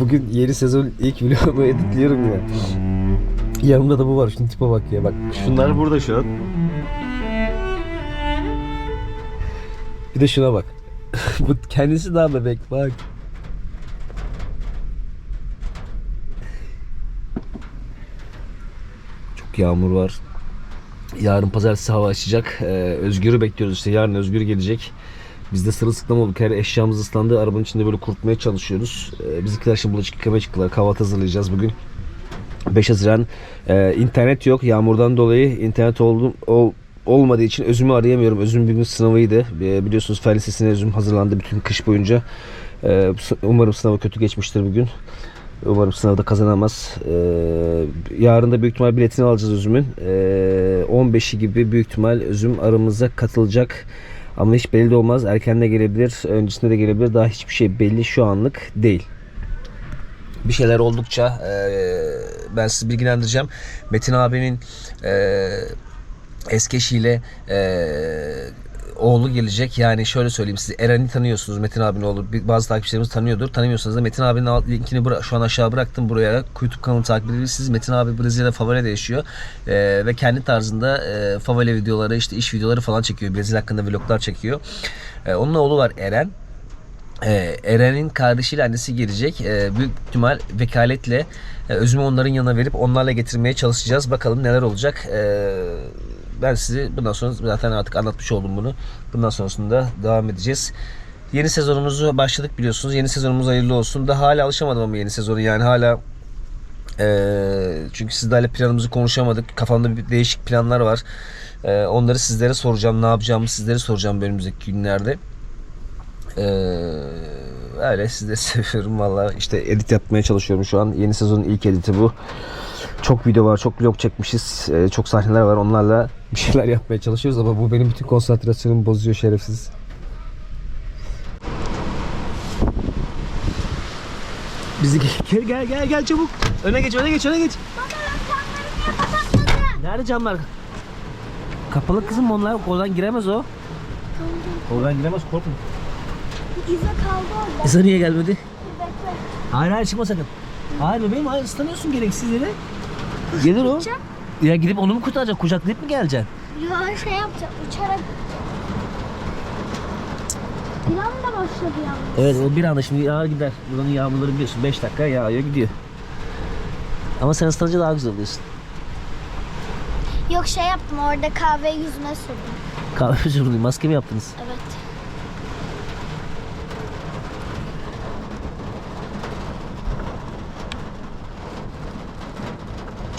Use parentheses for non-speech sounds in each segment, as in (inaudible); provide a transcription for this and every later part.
Bugün yeni sezon ilk vlogumu editliyorum ya. Yanımda da bu var. Şunun tipe bak ya. Bak şunlar burada şu an. Bir de şuna bak. (laughs) bu kendisi daha bebek bak. Çok yağmur var. Yarın pazartesi hava açacak. Ee, Özgür'ü bekliyoruz işte. Yarın Özgür gelecek. Biz de sırılsıklam olduk. Her eşyamız ıslandı. Arabanın içinde böyle kurutmaya çalışıyoruz. Ee, bizimkiler şimdi bulaşık yıkamaya çıktılar. Kahvaltı hazırlayacağız bugün. 5 Haziran. Ee, internet yok. Yağmurdan dolayı internet oldu, ol, olmadığı için Özüm'ü arayamıyorum. Özüm bir gün sınavıydı. Ee, biliyorsunuz fen lisesine Özüm hazırlandı bütün kış boyunca. Ee, umarım sınavı kötü geçmiştir bugün. Umarım sınavda kazanamaz. Ee, yarın da büyük ihtimal biletini alacağız Özüm'ün. Ee, 15'i gibi büyük ihtimal Özüm aramıza katılacak. Ama hiç belli olmaz. Erken de gelebilir, öncesinde de gelebilir. Daha hiçbir şey belli şu anlık değil. Bir şeyler oldukça eee, ben sizi bilgilendireceğim. Metin abinin eee eski eşiyle eee, oğlu gelecek. Yani şöyle söyleyeyim size. Eren'i tanıyorsunuz. Metin abinin oğlu. Bazı takipçilerimiz tanıyordur. Tanımıyorsanız da Metin abinin linkini şu an aşağı bıraktım buraya. YouTube kanalını takip edebilirsiniz. Metin abi Brezilya'da Favale'de yaşıyor. Eee, ve kendi tarzında eee Favale videoları, işte iş videoları falan çekiyor. Brezilya hakkında vloglar çekiyor. Eee, onun oğlu var Eren. Ee, Eren'in kardeşiyle annesi gelecek. Ee, büyük ihtimal vekaletle e, Özüm'ü onların yanına verip onlarla getirmeye çalışacağız. Bakalım neler olacak. Ee, ben sizi bundan sonra zaten artık anlatmış oldum bunu. Bundan sonrasında devam edeceğiz. Yeni sezonumuzu başladık biliyorsunuz. Yeni sezonumuz hayırlı olsun. Daha hala alışamadım ama yeni sezonu yani hala ee, çünkü sizlerle planımızı konuşamadık. Kafamda bir değişik planlar var. Ee, onları sizlere soracağım. Ne yapacağımı sizlere soracağım önümüzdeki günlerde. Ee, öyle sizi de (laughs) seviyorum valla. İşte edit yapmaya çalışıyorum şu an. Yeni sezonun ilk editi bu. Çok video var, çok vlog çekmişiz. Ee, çok sahneler var. Onlarla bir şeyler yapmaya çalışıyoruz ama bu benim bütün konsantrasyonumu bozuyor şerefsiz. Bizi gel gel gel gel çabuk. Öne geç, öne geç, öne geç. Nerede camlar? Kapalı kızım onlar. Oradan giremez o. Oradan giremez korkma. İze kaldı orada. Esa niye gelmedi? Bekle. Hayır hayır çıkma sakın. Hayır bebeğim hayır ıslanıyorsun gereksiz yere. Gelir o. Ya gidip onu mu kurtaracak? Kucaklayıp mı geleceksin? Ya şey yapacağım uçarak. Plan da başladı yalnız. Evet o bir anda şimdi yağar gider. Buranın yağmurları biliyorsun 5 dakika yağıyor gidiyor. Ama sen ıslanınca daha güzel oluyorsun. Yok şey yaptım orada kahve yüzüne sürdüm. Kahve sürdün maske mi yaptınız? Evet.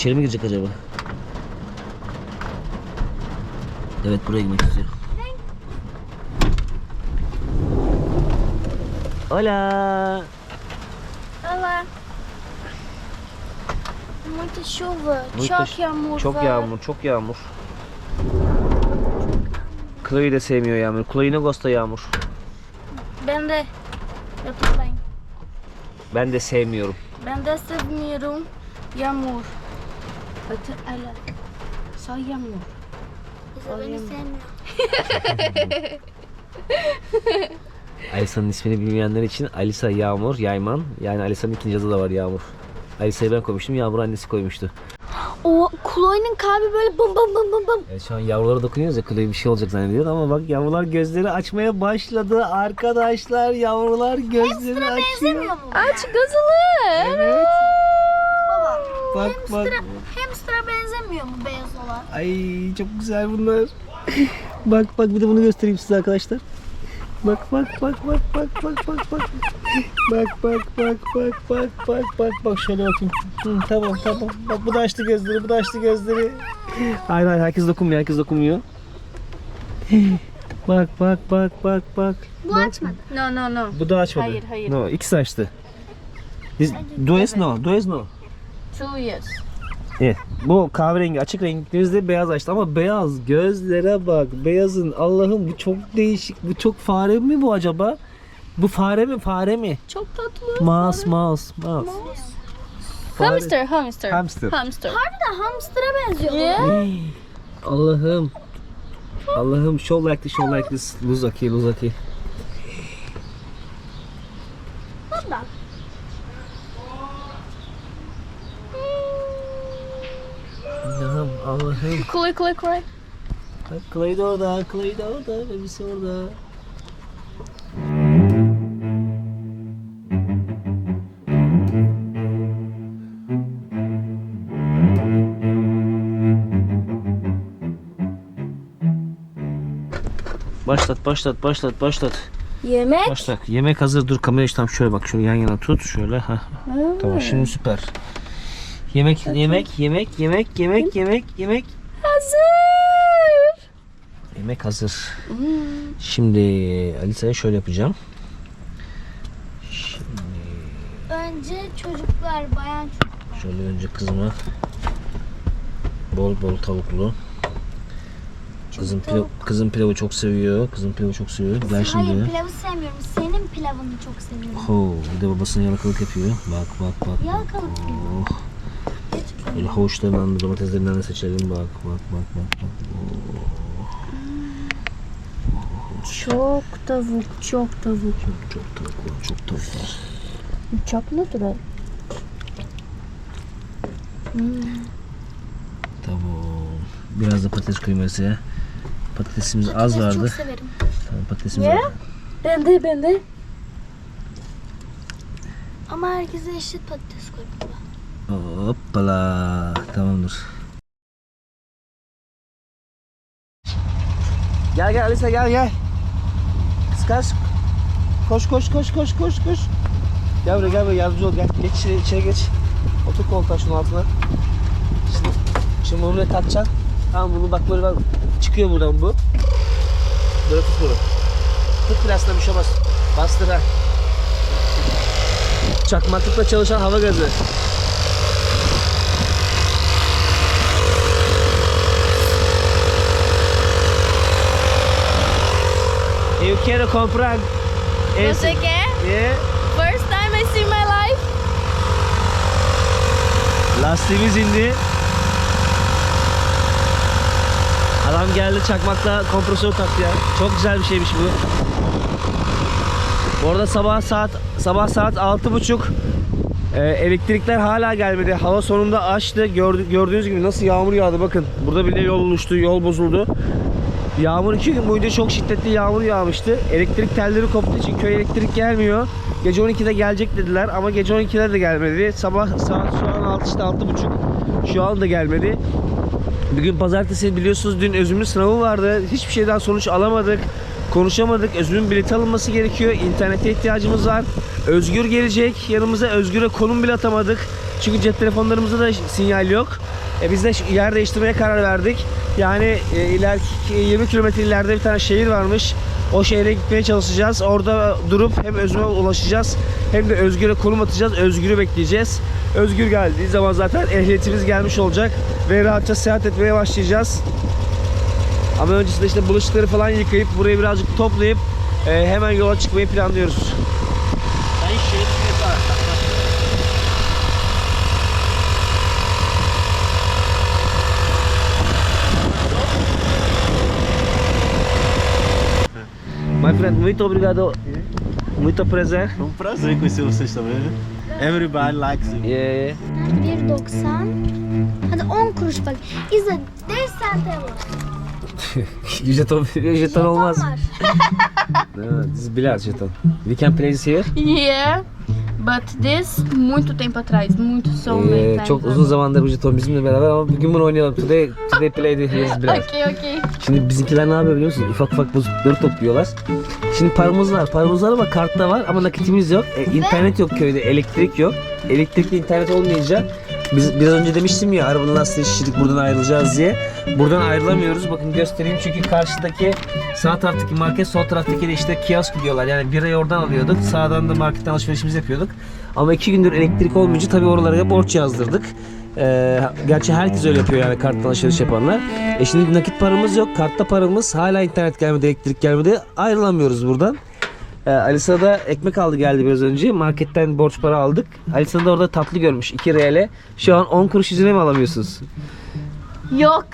İçeri mi girecek acaba? Evet buraya girmek istiyor. Hola. Valla. Muita chuva. Muita Çok yağmur Çok var. yağmur, çok yağmur. Chloe de sevmiyor yağmur. Chloe ne Ghost'a yağmur. Ben de. Eu também. Ben de sevmiyorum. Ben de sevmiyorum yağmur. Öyle. Só yağmur. Só beni sevmiyor. (laughs) Alisa'nın ismini bilmeyenler için Alisa Yağmur Yayman. Yani Alisa'nın ikinci adı da var Yağmur. Alisa'yı ben koymuştum. Yağmur annesi koymuştu. O Chloe'nin kalbi böyle bım bım bım bım bım. Evet, şu an yavrulara dokunuyoruz ya Chloe bir şey olacak zannediyor ama bak yavrular gözleri açmaya başladı. Arkadaşlar yavrular gözleri açıyor. Benzemiyor mu? Aç gözünü. Evet. Baba. Bak bak. Benzemiyor mu beyaz olan? Ay çok güzel bunlar. bak bak bir de bunu göstereyim size arkadaşlar. Bak bak bak bak bak bak bak bak. Bak bak bak bak bak bak bak bak şöyle bakayım. Hı, tamam tamam. Bak bu da açtı gözleri, bu da açtı gözleri. Hayır hayır herkes dokunmuyor, herkes dokunmuyor. Bak bak bak bak bak. Bu açmadı. No no no. Bu da açmadı. Hayır, hayır. No, ikisi açtı. Biz, dues no, dues no. Two years. Evet. Bu kahverengi açık renk gözleri beyaz açtı ama beyaz gözlere bak. Beyazın Allah'ım bu çok değişik. Bu çok fare mi bu acaba? Bu fare mi? Fare mi? Çok tatlı. Mouse, mouse, mouse. Fare. Hamster, hamster. Hamster. Hamster. Harbi de hamster'a benziyor. Yeah. Hey, Allah'ım. Allah'ım show like this, show like this. Luzaki, Luzaki. Baba. Chloe, Chloe, Chloe. Bak Clay de orada, Clay de orada, bebisi orada. Başlat, başlat, başlat, başlat. Yemek. Başlat. Yemek hazır. Dur kamerayı tam şöyle bak. Şunu yan yana tut. Şöyle. ha. Tamam şimdi süper. Yemek, yemek, yemek, yemek, yemek, yemek, yemek. Hazır. Yemek hazır. Şimdi Alisa'ya şöyle yapacağım. Önce çocuklar, bayan çocuk. Şöyle önce kızıma bol bol tavuklu. Kızım pilav, kızım pilavı çok seviyor. Kızım pilavı çok seviyor. Hayır şimdi. pilavı sevmiyorum. Senin pilavını çok seviyorum. Ho, bir de babasına yalakalık yapıyor. Bak bak bak. Yalakalık Oh. Böyle havuçlarından da domateslerinden de seçelim. Bak bak bak bak. bak. Çok tavuk, çok tavuk. Çok, çok tavuk var. Çok tavuk var. Çok natural. Tamam. Biraz da patates Alisa'ya. Patatesimiz az Patates vardı. çok severim. Tamam, patatesimiz az. Ben de, ben de. Ama herkese eşit patates koy baba. Hoppala. Tamamdır. Gel gel Alisa gel gel. Kıskas. Koş koş koş koş koş koş. Gel buraya gel buraya yardımcı ol gel. Geç içeri, içeri geç. Otur koltuğa şunun altına. Şimdi, şimdi bunu buraya takacaksın. Tamam bunu bak böyle bak. Çıkıyor buradan bu. Böyle tut bunu. Tut plastik bir şey bas. Bastır ha. Çakmaklıkla çalışan hava gazı. Eu quero comprar esse. Você quer? Yeah. First time I see my life. Lastiğimiz indi. Adam geldi çakmakla kompresör taktı ya. Çok güzel bir şeymiş bu. Bu arada sabah saat sabah saat altı buçuk. Ee, elektrikler hala gelmedi. Hava sonunda açtı. Gördü, gördüğünüz gibi nasıl yağmur yağdı bakın. Burada bile yol oluştu, yol bozuldu. Yağmur iki gün boyunca çok şiddetli yağmur yağmıştı. Elektrik telleri koptuğu için köy elektrik gelmiyor. Gece 12'de gelecek dediler ama gece 12'de de gelmedi. Sabah saat şu an 6 işte 6.30. Şu an da gelmedi. Bugün pazartesi biliyorsunuz dün Özüm'ün sınavı vardı. Hiçbir şeyden sonuç alamadık. Konuşamadık. Özüm'ün bilet alınması gerekiyor. İnternete ihtiyacımız var. Özgür gelecek. Yanımıza Özgür'e konum bile atamadık. Çünkü cep telefonlarımızda da sinyal yok. E biz de yer değiştirmeye karar verdik. Yani e, ileriki 20 kilometre ileride bir tane şehir varmış. O şehre gitmeye çalışacağız. Orada durup hem Özgür'e ulaşacağız hem de Özgür'e konum atacağız. Özgür'ü bekleyeceğiz. Özgür geldiği zaman zaten ehliyetimiz gelmiş olacak ve rahatça seyahat etmeye başlayacağız. Ama öncesinde işte bulaşıkları falan yıkayıp burayı birazcık toplayıp e, hemen yola çıkmayı planlıyoruz. My friend, muito obrigado. Muito prazer. Um prazer conhecer vocês também. Everybody likes you. Yeah. 1.90. Hadi 10 kuruş bak. İzle 5 sente var. (laughs) jeton, jeton olmaz. var. No, this is billiard jeton. We can play this here. Yeah. But this, muito tempo atrás. Muito so many Ee, times çok uzun zamandır bu jeton bizimle beraber ama bugün bunu oynayalım. Today, today play the here (laughs) billiard. Ok, ok. Şimdi bizimkiler ne yapıyor biliyor musunuz? Ufak ufak bozukları topluyorlar. Şimdi paramız var. Paramız var ama kartta var ama nakitimiz yok. E, internet yok köyde. Elektrik yok. Elektrikli internet olmayınca biz biraz önce demiştim ya arabanın lastiği şişirdik buradan ayrılacağız diye. Buradan ayrılamıyoruz. Bakın göstereyim çünkü karşıdaki sağ taraftaki market sol taraftaki de işte kiosk diyorlar. Yani birayı oradan alıyorduk. Sağdan da marketten alışverişimizi yapıyorduk. Ama iki gündür elektrik olmayınca tabii oralara borç yazdırdık. Ee, gerçi herkes öyle yapıyor yani karttan alışveriş yapanlar. E şimdi nakit paramız yok. Kartta paramız. Hala internet gelmedi, elektrik gelmedi. Ayrılamıyoruz buradan. Ee, Alisa da ekmek aldı geldi biraz önce. Marketten borç para aldık. Alisa da orada tatlı görmüş. 2 reale. Şu an 10 kuruş yüzüne mi alamıyorsunuz? Yok.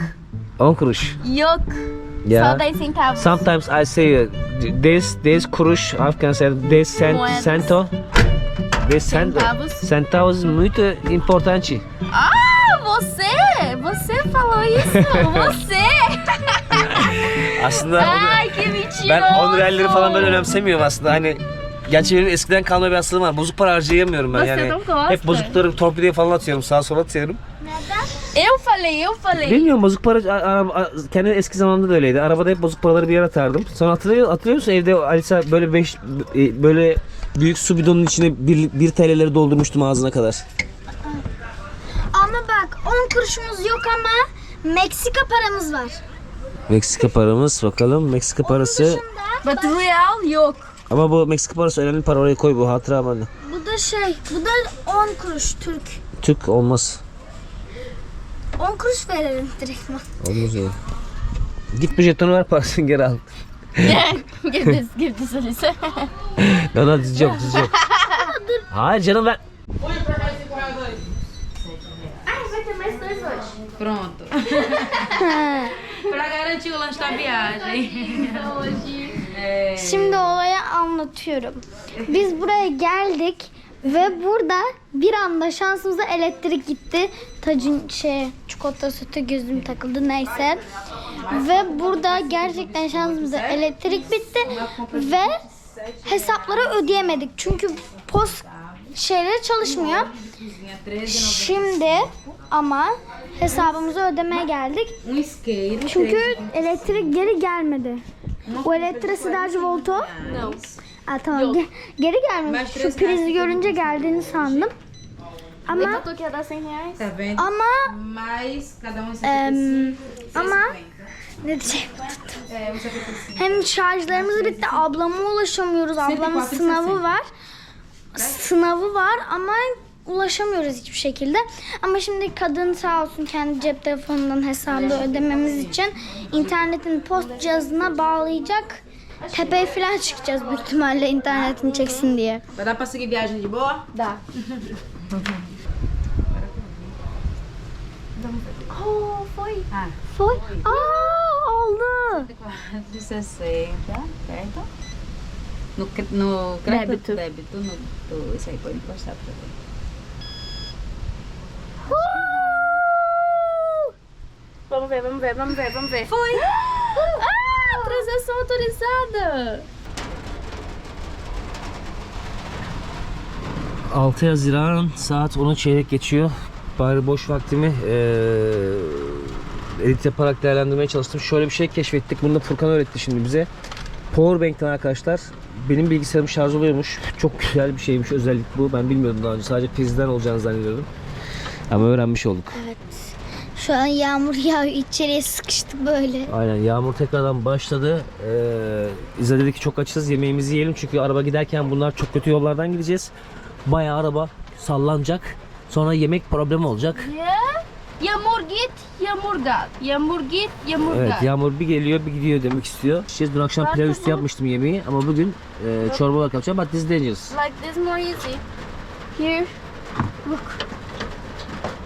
10 kuruş. Yok. Ya. Só 10 centavos. Sometimes I say uh, this this kuruş, I say this cent, Moedas. cento. This cento. Centavos. Centavos muito importante. Ah, você! Você falou isso? (laughs) Você! (laughs) Aslında mentiroso! ben 10 realleri falan böyle önemsemiyorum aslında. Hani Gerçi benim eskiden kalma bir hastalığım var. Bozuk para harcayamıyorum ben Você yani. não gosta? Hep bozukları torpidoya falan atıyorum. Sağa sola atıyorum. Eu falei, eu falei. Bilmiyorum bozuk para a- araba a- kendi eski zamanımda da öyleydi. Arabada hep bozuk paraları bir yere atardım. Sonra hatırlıyor, hatırlıyor musun evde Alisa böyle 5 böyle büyük su bidonunun içine 1, 1 TL'leri doldurmuştum ağzına kadar. Ama bak 10 kuruşumuz yok ama Meksika paramız var. Meksika paramız bakalım. Meksika parası But real yok. ama bu Meksika parası önemli para oraya koy bu hatıra bende. bu da şey, bu da 10 kuruş Türk. Türk olmaz. 10 kuruş verelim direktman. Olmaz öyle. Git bu jetonu ver parasını geri al. Give this, give this Alice. Lan hadi dizi yok dizi yok. (laughs) Hayır canım ver. Pronto. (laughs) (laughs) pra garantir o lanche da viagem. (laughs) Şimdi olayı anlatıyorum. Biz buraya geldik ve burada bir anda şansımıza elektrik gitti. Tacın şey çikolata sütü gözüm takıldı neyse. Ve burada gerçekten şansımıza elektrik bitti ve hesapları ödeyemedik. Çünkü post şeyleri çalışmıyor. Şimdi ama hesabımızı ödemeye geldik. Çünkü elektrik geri gelmedi. O eletricidade voltou. Não. Aa, tamam ge- geri gelmedi. Mas Şu prizi görünce geldiğini sandım. Ama Eu tô aqui a dar 100 reais. Tá vendo? ama Mais cada um em, 75. ama ne diyeceğim? Um 75. Hem şarjlarımız bitti. Ablama ulaşamıyoruz. Ablamın e sınavı var. Sınavı var ama ulaşamıyoruz hiçbir şekilde. Ama şimdi kadın sağ olsun kendi cep telefonundan hesabı ödememiz için internetin post cihazına bağlayacak. Tepeye falan çıkacağız büyük ihtimalle internetini çeksin diye. Vai dar pra seguir viagem de boa? Dá. (laughs) Oh, foi. Ah. Aa oldu. 460. Certo? (laughs) No, cre- no crédito? Débito. Débito. No, do, isso aí pode encostar pra ver. Vamos ver, vamos ver, vamos ver, vamos ver. Foi! (gasps) Ah, transação autorizada! 6 Haziran saat 10'u çeyrek geçiyor. Bari boş vaktimi eee edit yaparak değerlendirmeye çalıştım. Şöyle bir şey keşfettik. Bunu da Furkan öğretti şimdi bize. Powerbank'ten arkadaşlar benim bilgisayarım şarj oluyormuş. Çok güzel bir şeymiş özellik bu. Ben bilmiyordum daha önce. Sadece prizden olacağını zannediyordum. Ama öğrenmiş olduk. Şu an yağmur (laughs) yağıyor. içeriye sıkıştık böyle. Aynen yağmur tekrardan başladı. Ee, İza dedi ki çok açız yemeğimizi yiyelim çünkü araba giderken bunlar çok kötü yollardan gideceğiz. Bayağı araba sallanacak. Sonra yemek problemi olacak. Yağmur git, yağmur gel. Yağmur git, yağmur Evet gel. yağmur bir geliyor bir gidiyor demek istiyor. Şey, dün akşam pilav üstü yapmıştım yemeği ama bugün e, çorba olarak yapacağım. But this is dangerous. Like this more easy. Here. Look.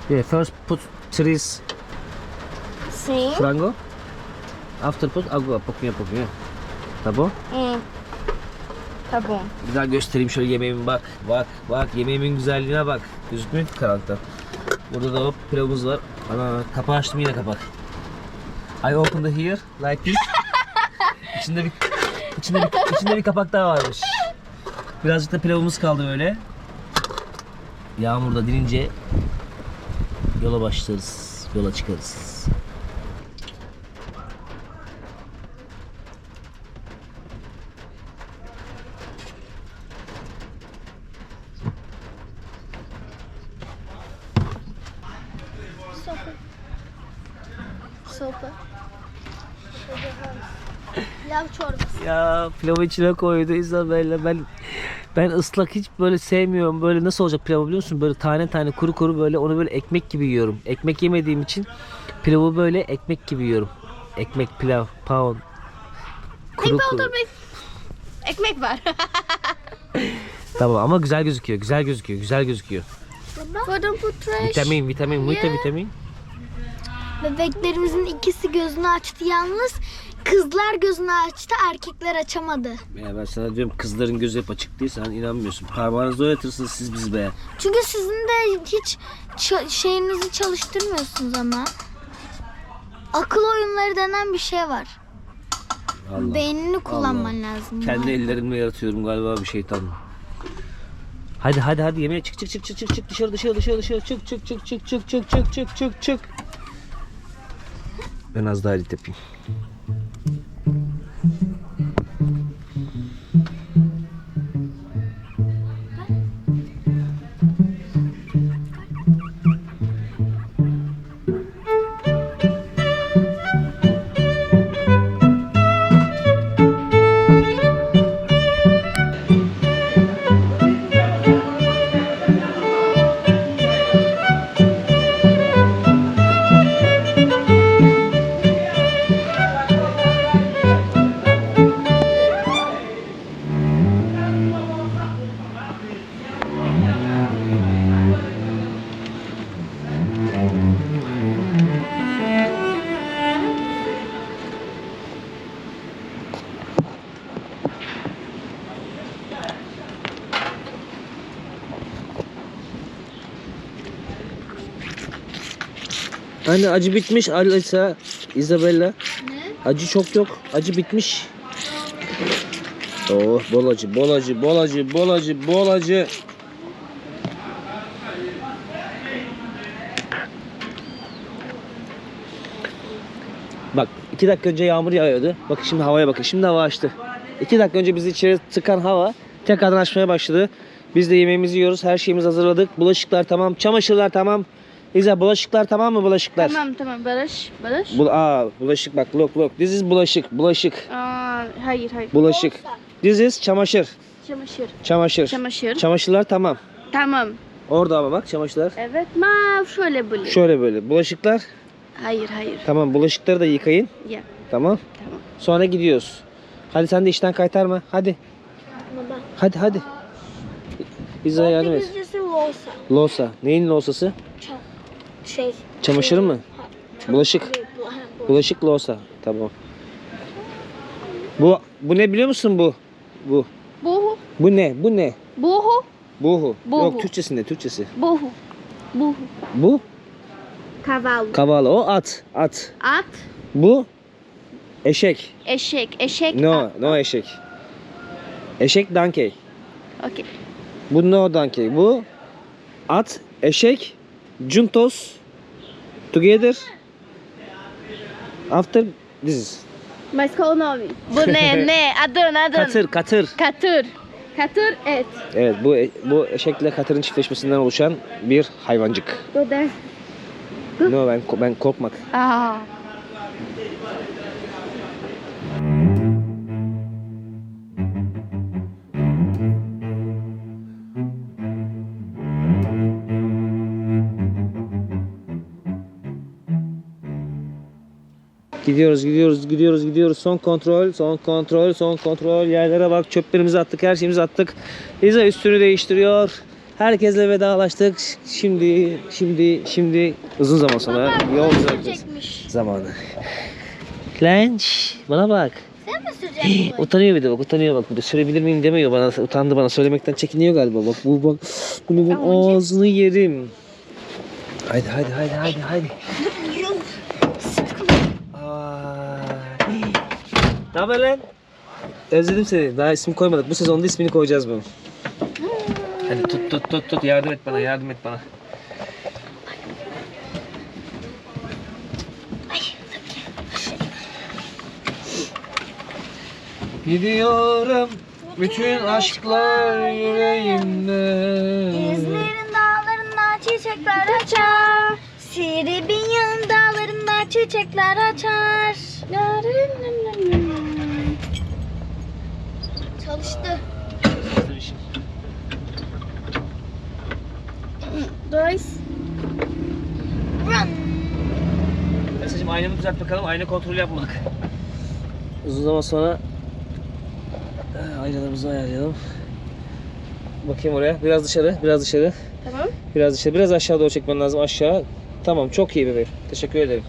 Yeah, first put trees Sim. frango. After put agua, pouquinho, pouquinho. Tamam. Hum. Tá bom. Güzel göstereyim şöyle yemeğimi bak. Bak bak yemeğimin güzelliğine bak. Gözükmüyor ki karanlıkta. Burada da hop pilavımız var. Ana kapağı açtım yine kapak. I opened the here like this. (laughs) içinde bir içinde bir, içinde bir kapak daha varmış. Birazcık da pilavımız kaldı öyle. Yağmurda dinince yola başlarız. Yola çıkarız. Sopa. Sopa. Pilav çorbası. Ya pilavı içine koydu İzabella. Ben ben ıslak hiç böyle sevmiyorum. Böyle nasıl olacak pilavı biliyor musun? Böyle tane tane kuru kuru böyle onu böyle ekmek gibi yiyorum. Ekmek yemediğim için pilavı böyle ekmek gibi yiyorum. Ekmek, pilav, pound. Kuru kuru. Ekmek var. (laughs) Tamam ama güzel gözüküyor. Güzel gözüküyor. Güzel gözüküyor. Trash. Vitamin, vitamin, muita vitamin. Bebeklerimizin ikisi gözünü açtı yalnız. Kızlar gözünü açtı, erkekler açamadı. Ya ben sana diyorum kızların gözü hep açık değil. Sen inanmıyorsun. Parmağınızı oynatırsınız siz bizi be. Çünkü sizin de hiç ça- şeyinizi çalıştırmıyorsunuz ama. akıl oyunları denen bir şey var. Allah. Beynini kullanman lazım. Kendi ellerimle yaratıyorum galiba bir şeytan. Hadi hadi hadi yemeğe çık çık çık çık çık çık dışarı dışarı dışarı dışarı çık çık çık çık çık çık çık çık çık çık. Ben az daha edit yapayım. Anne acı bitmiş Alisa, Isabella. Acı çok yok. Acı bitmiş. Oh bol acı, bol acı, bol acı, bol acı, bol acı. Bak iki dakika önce yağmur yağıyordu. Bakın şimdi havaya bakın. Şimdi hava açtı. İki dakika önce bizi içeri tıkan hava tekrardan açmaya başladı. Biz de yemeğimizi yiyoruz. Her şeyimizi hazırladık. Bulaşıklar tamam. Çamaşırlar tamam. İza bulaşıklar tamam mı bulaşıklar? Tamam tamam Barış. Barış. Bu, aa, bulaşık bak look look. This is bulaşık. Bulaşık. Aa, hayır hayır. Bulaşık. This is çamaşır. Çamaşır. Çamaşır. Çamaşır. Çamaşırlar tamam. Tamam. Orada ama bak çamaşırlar. Evet. Ma şöyle böyle. Şöyle böyle. Bulaşıklar. Hayır hayır. Tamam bulaşıkları da yıkayın. Ya. Tamam. Tamam. Sonra gidiyoruz. Hadi sen de işten kaytarma. Hadi. Hadi hadi. İza'ya yardım et. Losa. Losa. Neyin losası? Şey. Çamaşırı mı? Bulaşık. Bulaşık losa. Tamam. Bu bu ne biliyor musun bu? Bu. Burro. Bu ne? Bu ne? Burro. Buhu. Buhu. Yok Türkçesi ne? Türkçesi. Burro. Burro. Bu Cavalo. kavala. O at. At. At. Bu eşek. Eşek. Eşek. No, at. no eşek. Eşek donkey. Okey. Bu no donkey. Bu at, eşek, juntos together after this. Mas qual o nome? Bu ne? (laughs) ne? Adın adın. Katır, katır. Katır. Katır et. Evet bu bu eşekle katırın çiftleşmesinden oluşan bir hayvancık. Bu da. No ben ben korkmak. Aa. Gidiyoruz, gidiyoruz, gidiyoruz, gidiyoruz. Son kontrol, son kontrol, son kontrol. Yerlere bak, çöplerimizi attık, her şeyimizi attık. İza üstünü değiştiriyor. Herkesle vedalaştık. Şimdi, şimdi, şimdi uzun zaman sonra gidiyoruz. Çekmiş. Zamanı. Lenç, bana bak. Sen mi süreceksin? utanıyor bir de bak, utanıyor bak. Bir de sürebilir miyim demiyor bana. Utandı bana, söylemekten çekiniyor galiba. Bak bu bak, bunu ben ağzını yerim. Haydi, haydi, haydi, haydi, haydi. Ay. Ne haber lan? Özledim seni. Daha ismi koymadık. Bu sezonda ismini koyacağız bunun. Hadi tut tut tut tut. Yardım et bana. Yardım et bana. Gidiyorum bütün aşklar yüreğimde. İzmir'in dağlarında çiçekler açar. Siribiya'nın dağlarında çiçekler açar. Çalıştı. Dois. Run. Mesajım aynamı düzelt bakalım. Ayna kontrolü yapmadık. Uzun zaman sonra eh, aynalarımızı ayarlayalım. Bakayım oraya. Biraz dışarı, biraz dışarı. Tamam. Biraz dışarı, biraz aşağı doğru çekmen lazım. Aşağı. Tamam, çok iyi bebeğim. Teşekkür ederim.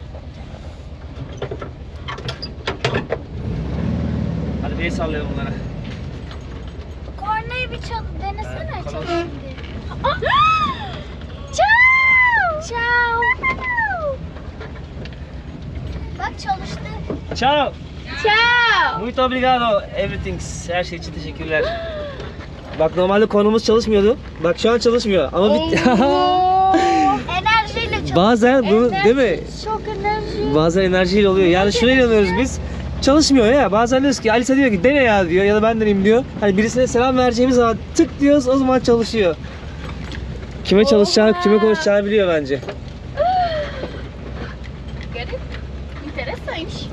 Hadi bir sallayalım bunlara. Kornayı bir çal denesene Evet, çal. tamam. Ciao. Ciao. Bak çalıştı. Ciao. Tchau! Muito obrigado. Everything. Her şey için teşekkürler. Bak normalde konumuz çalışmıyordu. Bak şu an çalışmıyor ama bitti. (laughs) Enerjiyle çalıştı. Bazen bunu değil mi? Çok enerji. Bazen enerjiyle oluyor. Yani şuna inanıyoruz biz. Çalışmıyor ya. Bazen diyoruz ki Alisa diyor ki dene ya diyor ya da ben deneyeyim diyor. Hani birisine selam vereceğimiz zaman tık diyoruz o zaman çalışıyor. Kime çalışacağını, kime konuşacağını biliyor bence.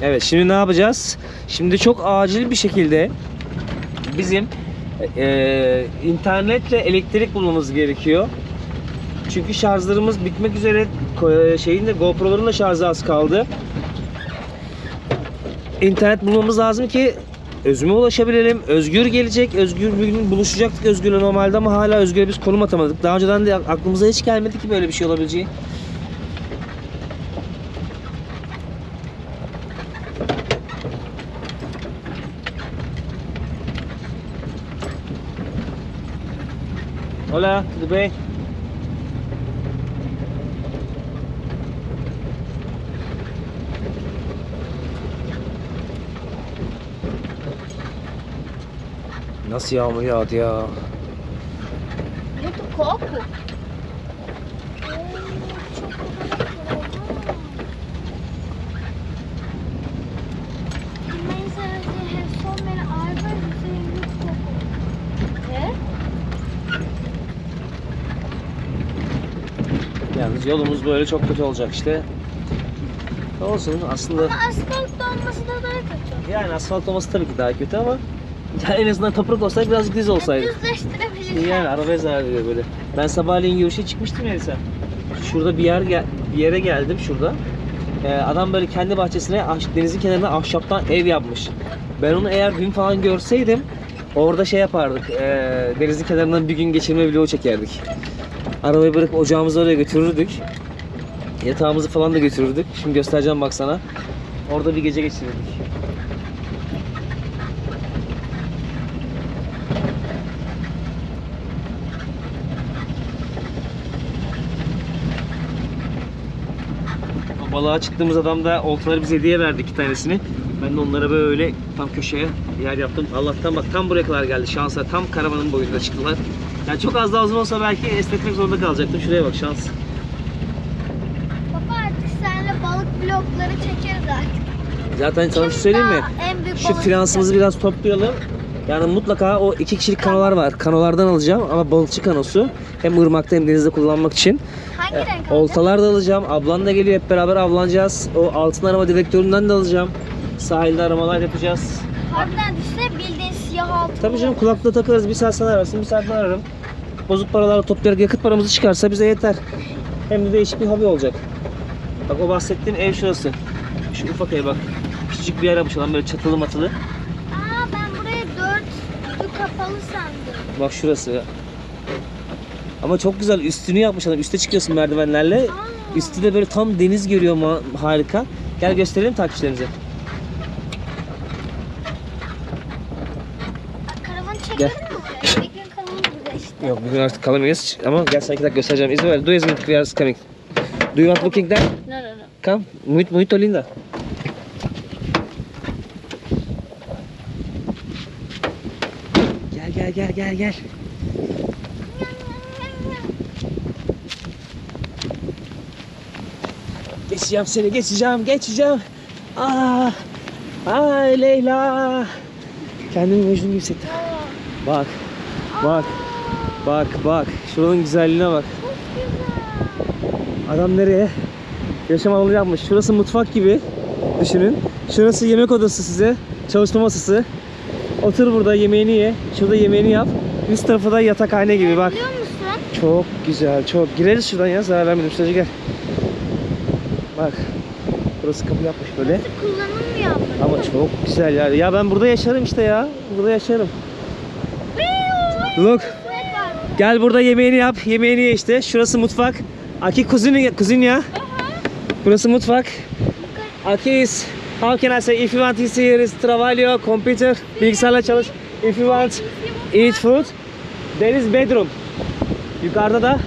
Evet şimdi ne yapacağız? Şimdi çok acil bir şekilde bizim eee, internetle elektrik bulmamız gerekiyor. Çünkü şarjlarımız bitmek üzere Ko- şeyin de GoPro'ların da şarjı az kaldı. İnternet bulmamız lazım ki Özgür'e ulaşabilelim. Özgür gelecek. Özgür bir gün buluşacaktık Özgür'le normalde ama hala Özgür'e biz konum atamadık. Daha önceden de aklımıza hiç gelmedi ki böyle bir şey olabileceği. Hola, tudo bem? Nasıl yağmur yağdı ya? Muito coco? Yalnız yolumuz böyle çok kötü olacak işte. Olsun aslında Asfalt olması da daha kötü. yani asfalt olması tabii ki daha kötü ama ya en azından toprak olsaydı birazcık düz olsaydı. Düzleştirebiliriz. Yani arabaya zarar veriyor böyle. Ben sabahleyin yürüyüşe çıkmıştım ya sen. Şurada bir yer gel- bir yere geldim şurada. Ee, adam böyle kendi bahçesine denizin kenarına ahşaptan ev yapmış. Ben onu eğer dün falan görseydim orada şey yapardık. ee, denizin kenarından bir gün geçirme vlogu çekerdik. Arabayı bırakıp ocağımızı oraya götürürdük. Yatağımızı falan da götürürdük. Şimdi göstereceğim bak sana. Orada bir gece geçirirdik. Balığa çıktığımız adam da oltaları bize hediye verdi iki tanesini. Ben de onlara böyle tam köşeye yer yaptım. Allah'tan bak tam buraya kadar geldi şansa. Tam karavanın boyunda çıktılar. Yani çok az daha uzun olsa belki esnetmek zorunda kalacaktım. Şuraya bak şans. Baba artık seninle balık vlogları çekeriz artık. Zaten sana Kim söyleyeyim mi? daha En büyük Şu finansımızı biraz toplayalım. Yani mutlaka o iki kişilik kanolar var. Kanolardan alacağım ama balıkçı kanosu. Hem ırmakta hem denizde kullanmak için. Hangi renk alacak? Oltalar da alacağım. Ablan da geliyor hep beraber avlanacağız. O altın arama direktöründen de alacağım. Sahilde aramalar yapacağız. Harbiden düşünsene bildiğin siyah altın. Tabii canım kulaklığı takarız. Bir saat sana ararsın, bir saat ben ararım. Bozuk paralarla toplayarak yakıt paramızı çıkarsa bize yeter. Hem de değişik bir hobi olacak. Bak o bahsettiğim ev şurası. Şu ufak ev bak. Küçücük bir yer yapmış adam böyle çatılı matılı. Aa ben burayı dört üstü kapalı sandım. Bak şurası. Ama çok güzel üstünü yapmış adam. Üste çıkıyorsun merdivenlerle. Üstü de böyle tam deniz görüyor ma- harika. Gel gösterelim takipçilerimize. Karavanı çekelim Gel. mi buraya? Bir gün kalalım burada işte. Yok bugün artık kalamayız ama gel sana iki dakika göstereceğim. Isabel, do you think we are coming? Do you want looking there? Não, não, não. Come. Muito, muito linda. Gel gel gel. Geçeceğim seni geçeceğim geçeceğim. Ah. Ay Leyla. Kendimi Mecnun gibi hissettim. Bak. Bak. Bak bak. Şuranın güzelliğine bak. Adam nereye? Yaşam alanı yapmış. Şurası mutfak gibi düşünün. Şurası yemek odası size. Çalışma masası. Otur burada yemeğini ye. Şurada yemeğini yap. Üst tarafı da yatakhane gibi bak. Biliyor musun? Çok güzel, çok. Gireriz şuradan ya. Zarar vermedim. Şuracı gel. Bak. Burası kapı yapmış böyle. Kullanılmıyor ama. Ama çok güzel ya. Ya ben burada yaşarım işte ya. Burada yaşarım. Look. Gel burada yemeğini yap. Yemeğini ye işte. Şurası mutfak. Aki kuzini kuzinya. Burası mutfak. Aki is how can I say if you want to see is trabalho, computer, bilgisayarla çalış. If you want eat food, there is bedroom. Yukarıda da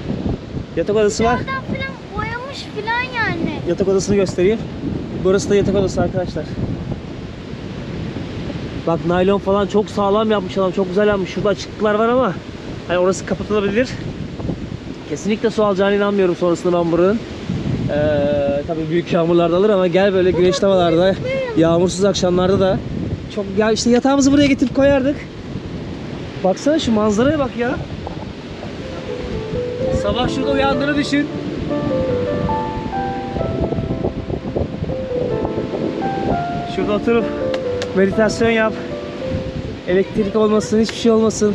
yatak odası var. Oradan falan boyamış falan yani. Yatak odasını göstereyim. Burası da yatak odası arkadaşlar. Bak naylon falan çok sağlam yapmış adam. Çok güzel yapmış. Şurada açıklıklar var ama hani orası kapatılabilir. Kesinlikle su alacağına inanmıyorum sonrasında ben buranın. Ee, tabii büyük yağmurlarda alır ama gel böyle güneşli havalarda, yağmursuz akşamlarda da çok ya işte yatağımızı buraya getirip koyardık. Baksana şu manzaraya bak ya. Sabah şurada uyandığını düşün. Şurada oturup meditasyon yap. Elektrik olmasın, hiçbir şey olmasın.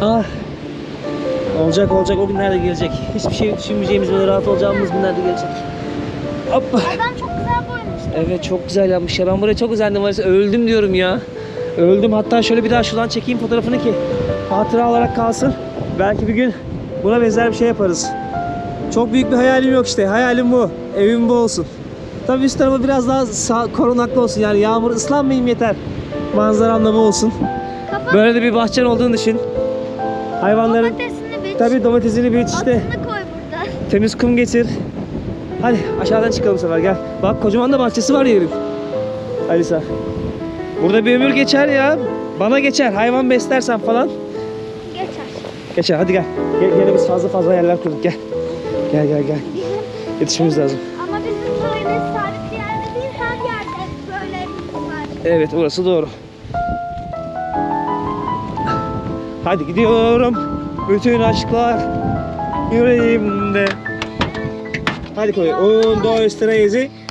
Ah. Olacak olacak o günler de gelecek. Hiçbir şey düşünmeyeceğimiz böyle rahat olacağımız günler de gelecek. Hoppa. Adam çok güzel boyamış. Evet çok güzel yapmış ya. Ben buraya çok özendim. Var ya, Öldüm diyorum ya. Öldüm. Hatta şöyle bir daha şuradan çekeyim fotoğrafını ki hatıra olarak kalsın. Belki bir gün buna benzer bir şey yaparız. Çok büyük bir hayalim yok işte. Hayalim bu. Evim bu olsun. Tabii üst tarafı biraz daha sağ, korunaklı olsun. Yani yağmur ıslanmayayım yeter. Manzaram da bu olsun. Böyle de bir bahçen olduğunu düşün. Hayvanların domatesini tabii domatesini büyüt işte. Atını koy burada. Temiz kum getir. Hadi aşağıdan çıkalım sefer gel. Bak kocaman da bahçesi var yerin. Alisa. Burada bir ömür geçer ya. Bana geçer. Hayvan beslersen falan. Geçer. Geçer hadi gel. Gel gene biz fazla fazla yerler kurduk gel. Gel gel gel. Yetişmemiz lazım. Ama bizim böyle sabit bir yerde değil her yerde böyle var. Evet orası doğru. Hadi gidiyorum. Bütün aşklar yüreğimde. Hadi koy. Un, dos, tres y...